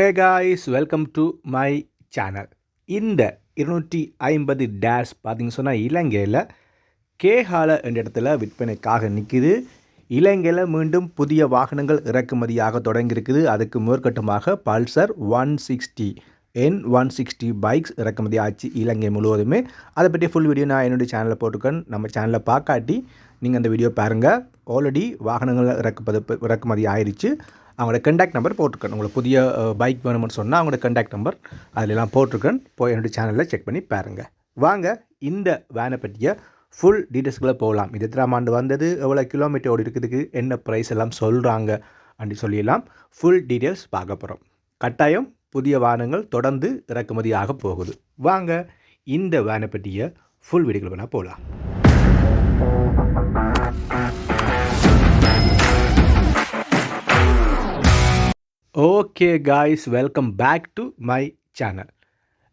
Hey guys welcome to my channel இந்த இருநூற்றி ஐம்பது டேஷ் பார்த்திங்க சொன்னால் இலங்கையில் கேஹால என்ற இடத்துல விற்பனைக்காக நிற்கிது இலங்கையில் மீண்டும் புதிய வாகனங்கள் இறக்குமதியாக தொடங்கியிருக்குது. அதுக்கு மேற்கட்டமாக Pulsar one sixty N one sixty bikes இறக்குமதி ஆச்சு இலங்கை முழுவதுமே. அதை பற்றி ஃபுல் வீடியோ நான் என்னுடைய சேனலில் போட்டிருக்கேன். நம்ம சேனலில் பார்க்காட்டி நீங்கள் அந்த வீடியோ பாருங்கள் ஆல்ரெடி வாகனங்கள் இறக்குப்பது இறக்குமதி ஆயிடுச்சு அவங்களோட கண்டாக்ட் நம்பர் போட்டிருக்கேன். உங்களுக்கு புதிய பைக் வேணும்னு சொன்னால் அவங்களோட கண்டாக்ட் நம்பர் அதிலெல்லாம் போட்டிருக்கேன். போய் என்னுடைய சேனலில் செக் பண்ணி பாருங்கள் வாங்க இந்த வேனை பற்றிய ஃபுல் டீட்டெயில்ஸ்களை போகலாம். இது எத்தனாம் ஆண்டு வந்தது? எவ்வளோ கிலோமீட்டர் ஓடி இருக்குதுக்கு? என்ன ப்ரைஸ் எல்லாம் சொல்கிறாங்க அப்படி சொல்லிடலாம் ஃபுல் டீட்டெயில்ஸ் பார்க்க போகிறோம் கட்டாயம் புதிய வாகனங்கள் தொடர்ந்து இறக்குமதியாக போகுது. வாங்க இந்த வேனை பற்றிய ஃபுல் வீடியோக்கள் வேணால் போகலாம். Okay guys welcome back to my channel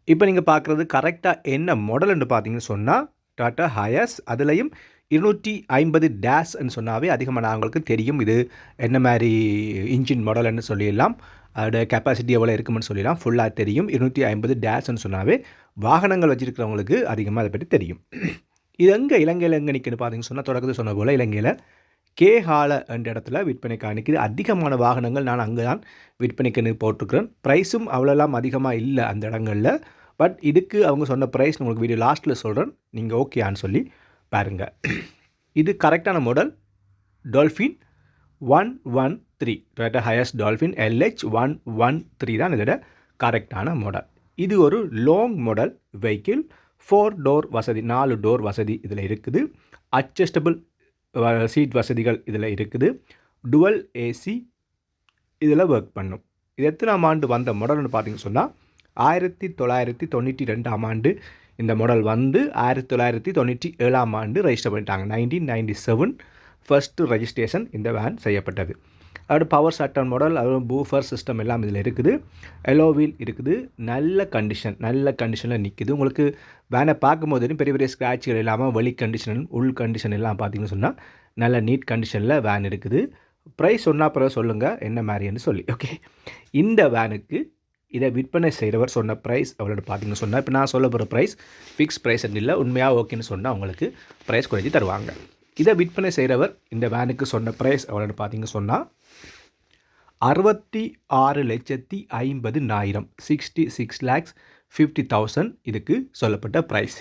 இப்போ நீங்கள் பார்க்குறது கரெக்டாக என்ன மாடல்னு பார்த்தீங்கன்னு சொன்னால் டாட்டா ஹயஸ் அதுலேயும் இருநூற்றி ஐம்பது டேஷ்ன்னு சொன்னாவே அதிகமாக அவங்களுக்கு தெரியும். இது என்ன மாதிரி இன்ஜின் மாடல்னு சொல்லிடலாம். அதோட கெப்பாசிட்டி எவ்வளோ இருக்குமென்னு சொல்லிடலாம். ஃபுல்லாக தெரியும். இருநூற்றி ஐம்பது டேஷ்ன்னு சொன்னாவே வாகனங்கள் வச்சுருக்கிறவங்களுக்கு அதிகமாக அதை பற்றி தெரியும். இது எங்கே இலங்கையில் எங்கே நிற்கணும் பார்த்தீங்கன்னு சொன்னால் தொடக்கத்தில் சொன்ன போல் இலங்கையில் கேஹால என்ற இடத்துல விற்பனை காணிக்குது அதிகமான வாகனங்கள் நான் அங்கே தான் விற்பனைக்கு போட்டிருக்கிறேன். ப்ரைஸும் அவ்வளோலாம் அதிகமாக இல்லை அந்த இடங்களில். பட் இதுக்கு அவங்க சொன்ன ப்ரைஸ் உங்களுக்கு வீடியோ லாஸ்ட்டில் சொல்கிறேன் நீங்கள் ஓகேயான்னு சொல்லி பாருங்கள் இது கரெக்டான model dolphin one one three Toyota highest dolphin L H one one three தான் இதோட கரெக்டான மாடல் இது ஒரு long model vehicle four door வசதி நாலு டோர் வசதி இதில் இருக்குது. அட்ஜஸ்டபிள் சீட் வசதிகள் இதில் இருக்குது. டுவல் ஏசி இதில் ஒர்க் பண்ணும். இது எத்தனாம் ஆண்டு வந்த மாடல்னு பார்த்தீங்கன்னு சொன்னால் ஆயிரத்தி தொள்ளாயிரத்தி தொண்ணூற்றி ரெண்டாம் ஆண்டு இந்த மாடல் வந்து ஆயிரத்தி தொள்ளாயிரத்தி தொண்ணூற்றி ஏழாம் ஆண்டு ரெஜிஸ்டர் பண்ணிட்டாங்க. Nineteen ninety seven first registration இந்த வேன் செய்யப்பட்டது. அதோட பவர் சட்டன் மாடல் அதுவும் பூஃபர் சிஸ்டம் எல்லாம் இதில் இருக்குது. எலோ வீல் இருக்குது. நல்ல கண்டிஷன் நல்ல கண்டிஷனில் நிற்குது உங்களுக்கு வேனை பார்க்கும்போது பெரிய பெரிய ஸ்க்ராட்சுகள் இல்லாமல் வெளி கண்டிஷன் உள் கண்டிஷன் எல்லாம் பார்த்தீங்கன்னு சொன்னால் நல்ல நீட் கண்டிஷனில் வேன் இருக்குது. ப்ரைஸ் சொன்னால் பிறகு சொல்லுங்கள் என்ன மாதிரின்னு சொல்லி ஓகே இந்த வேனுக்கு இதை விற்பனை செய்கிறவர் சொன்ன ப்ரைஸ் எவ்வளோன்னு பார்த்தீங்கன்னு சொன்னால் இப்போ நான் சொல்ல போகிற ப்ரைஸ் ஃபிக்ஸ் ப்ரைஸ் இல்லை உண்மையாக ஓகேன்னு சொன்னால் உங்களுக்கு ப்ரைஸ் குறைஞ்சி தருவாங்க. இதை விற்பனை செய்கிறவர் இந்த வேனுக்கு சொன்ன ப்ரைஸ் எவ்வளோன்னு பார்த்தீங்க சொன்னால் அறுபத்தி ஆறு லட்சத்தி ஐம்பது நாயிரம் sixty six lakhs fifty thousand இதுக்கு சொல்லப்பட்ட ப்ரைஸ்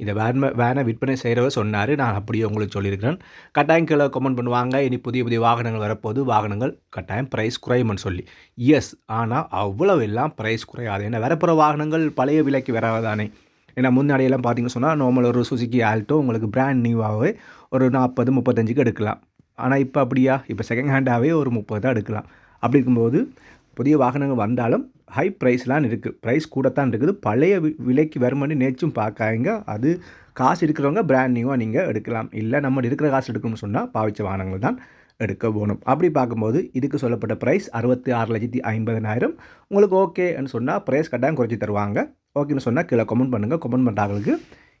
இதை வேன் வேனை விற்பனை செய்கிறவர் சொன்னார் நான் அப்படியே உங்களுக்கு சொல்லியிருக்கிறேன். கட்டாயம் கீழே கமெண்ட் பண்ணுவாங்க இனி புதிய புதிய வாகனங்கள் வரப்போது வாகனங்கள் கட்டாயம் ப்ரைஸ் குறையும்னு சொல்லி. எஸ் ஆனால் அவ்வளவு எல்லாம் ப்ரைஸ் குறையாது. ஏன்னா வரப்போகிற வாகனங்கள் பழைய விலைக்கு வராதானே. ஏன்னா முன்னாடியெல்லாம் பார்த்தீங்கன்னு சொன்னால் நார்மல் ஒரு சுசுக்கி ஆல்ட்டோ உங்களுக்கு பிராண்ட் நியூவாகவே ஒரு நாற்பது முப்பத்தஞ்சுக்கு எடுக்கலாம். ஆனால் இப்போ அப்படியா? இப்போ செகண்ட் ஹேண்டாகவே ஒரு முப்பது தான் எடுக்கலாம். அப்படி இருக்கும்போது புதிய வாகனங்கள் வந்தாலும் ஹை ப்ரைஸ்லாம் இருக்குது ப்ரைஸ் கூடத்தான் இருக்குது. பழைய விலைக்கு வருமானு நேச்சும் பார்க்காங்க அது காசு இருக்கிறவங்க பிராண்ட் நியூவாக நீங்கள் எடுக்கலாம். இல்லை நம்ம இருக்கிற காசு எடுக்கணும்னு சொன்னால் பாவிச்ச வாகனங்கள் தான். எடுக்க போகணும் அப்படி பார்க்கும்போது இதுக்கு சொல்லப்பட்ட ப்ரைஸ் அறுபத்தி ஆறு லட்சத்தி ஐம்பதனாயிரம். உங்களுக்கு ஓகேன்னு சொன்னால் ப்ரைஸ் கட்டாயம் குறைச்சி தருவாங்க. ஓகேன்னு சொன்னால் கீழே கமெண்ட் பண்ணுங்கள் கமெண்ட் பண்ணுறாங்களுக்கு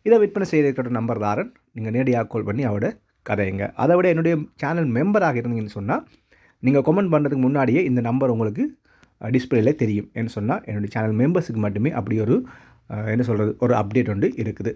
இதை விற்பனை செய்திருக்கிற நம்பர் தாரன். நீங்கள் நேரடியாக கால் பண்ணி அவட கதையுங்க அதை விட என்னுடைய சேனல் மெம்பராக இருந்தீங்கன்னு சொன்னால் நீங்கள் கமெண்ட் பண்ணுறதுக்கு முன்னாடியே இந்த நம்பர் உங்களுக்கு டிஸ்பிளேல தெரியும். என்ன சொன்னால் என்னுடைய சேனல் மெம்பர்ஸுக்கு மட்டுமே அப்படி ஒரு என்ன சொல்கிறது ஒரு அப்டேட் ஒன்று இருக்குது.